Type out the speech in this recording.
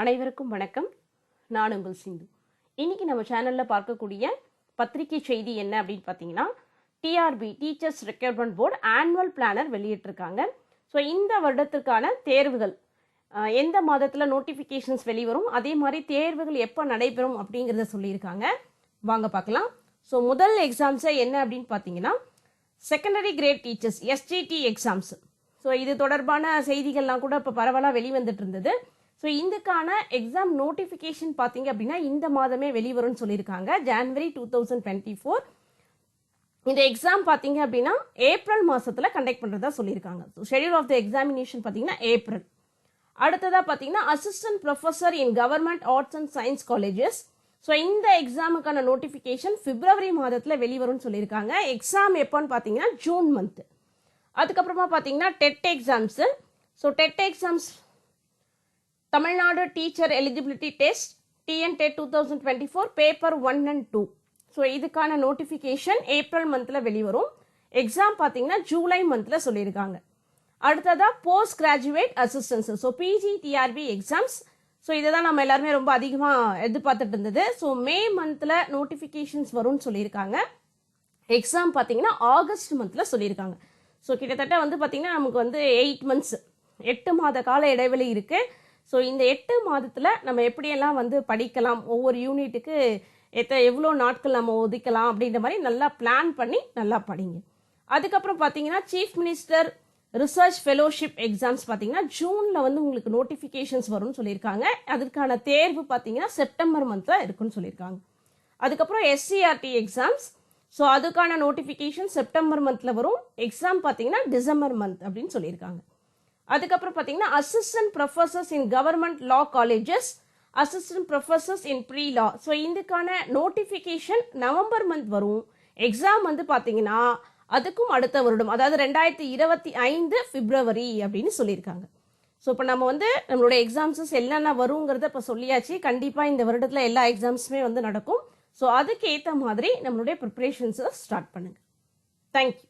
அனைவருக்கும் வணக்கம். நான் உங்கள் சிந்து. இன்னைக்கு நம்ம சேனலில் பார்க்கக்கூடிய பத்திரிகை செய்தி என்ன அப்படின்னு பார்த்தீங்கன்னா TRB teachers recruitment board annual planner வெளியிட்டிருக்காங்க. ஸோ இந்த வருடத்திற்கான தேர்வுகள் எந்த மாதத்தில் நோட்டிஃபிகேஷன்ஸ் வெளிவரும் அதே மாதிரி தேர்வுகள் எப்போ நடைபெறும் அப்படிங்கிறத சொல்லியிருக்காங்க. வாங்க பார்க்கலாம். ஸோ முதல் எக்ஸாம்ஸை என்ன அப்படின்னு பார்த்தீங்கன்னா secondary grade teachers SGT exams so இது தொடர்பான செய்திகள்லாம் கூட இப்போ பரவலாக வெளிவந்துட்டு இருந்தது. ஸோ இதுக்கான எக்ஸாம் நோட்டிஃபிகேஷன் பார்த்தீங்க அப்படின்னா இந்த மாதமே வெளிவரும்னு சொல்லியிருக்காங்க. January two thousand twenty four இந்த எக்ஸாம் பார்த்தீங்க அப்படின்னா ஏப்ரல் மாதத்தில் கண்டக்ட் பண்ணுறதா சொல்லியிருக்காங்க. So schedule of the examination பார்த்தீங்கன்னா ஏப்ரல் அடுத்ததாக பார்த்தீங்கன்னா assistant professor in government arts and science colleges so இந்த எக்ஸாமுக்கான நோட்டிஃபிகேஷன் பிப்ரவரி மாதத்தில் வெளிவரும்னு சொல்லியிருக்காங்க. எக்ஸாம் எப்போன்னு பார்த்தீங்கன்னா ஜூன் மந்த்து அதுக்கப்புறமா பார்த்தீங்கன்னா TET exams so TET exams Tamil Nadu teacher eligibility test TN TET two thousand twenty four paper one and two so இதுக்கான notification April மந்தில் வெளிவரும். எக்ஸாம் பார்த்தீங்கன்னா ஜூலை மந்தில் சொல்லியிருக்காங்க. அடுத்ததாக post graduate assistants so PG TRB exams so இதை தான் நம்ம எல்லாருமே ரொம்ப அதிகமாக எதிர்பார்த்துட்டு இருந்தது. ஸோ மே மந்தில் நோட்டிஃபிகேஷன்ஸ் வரும்னு சொல்லியிருக்காங்க. எக்ஸாம் பார்த்தீங்கன்னா ஆகஸ்ட் மந்தில் சொல்லியிருக்காங்க. ஸோ கிட்டத்தட்ட வந்து பார்த்தீங்கன்னா நமக்கு வந்து எயிட் மந்த்ஸ் எட்டு மாத கால இடைவெளி இருக்குது ஸோ இந்த எட்டு மாதத்தில் நம்ம எப்படியெல்லாம் வந்து படிக்கலாம்? ஒவ்வொரு யூனிட்டுக்கு எத்த எவ்வளோ நாட்கள் நம்ம ஒதுக்கலாம்? அப்படின்ற மாதிரி நல்லா பிளான் பண்ணி நல்லா படிங்க. அதுக்கப்புறம் பார்த்தீங்கன்னா chief minister research fellowship exams பார்த்தீங்கன்னா ஜூனில் வந்து உங்களுக்கு நோட்டிஃபிகேஷன்ஸ் வரும்னு சொல்லியிருக்காங்க. அதற்கான தேர்வு பார்த்தீங்கன்னா செப்டம்பர் மந்தில் இருக்குன்னு சொல்லியிருக்காங்க. அதுக்கப்புறம் எஸ்சிஆர்டி எக்ஸாம்ஸ் ஸோ அதுக்கான நோட்டிஃபிகேஷன் செப்டம்பர் மந்தில் வரும். எக்ஸாம் பார்த்தீங்கன்னா டிசம்பர் மந்த் அப்படின்னு சொல்லியிருக்காங்க. அதுக்கப்புறம் பார்த்தீங்கன்னா assistant professors in government law colleges assistant professors in pre law so இதுக்கான நோட்டிஃபிகேஷன் நவம்பர் மந்த் வரும். எக்ஸாம் வந்து பார்த்தீங்கன்னா அதுக்கும் அடுத்த வருடம். அதாவது ரெண்டாயிரத்தி இருபத்தி ஐந்து பிப்ரவரி அப்படின்னு சொல்லியிருக்காங்க. ஸோ இப்போ நம்ம வந்து நம்மளோட எக்ஸாம்ஸஸ் என்னென்ன வருங்கிறத இப்போ சொல்லியாச்சு. கண்டிப்பாக இந்த வருடத்தில் எல்லா எக்ஸாம்ஸுமே வந்து நடக்கும். ஸோ அதுக்கு ஏற்ற மாதிரி நம்மளுடைய ப்ரிப்ரேஷன்ஸை ஸ்டார்ட் பண்ணுங்கள் தேங்க்யூ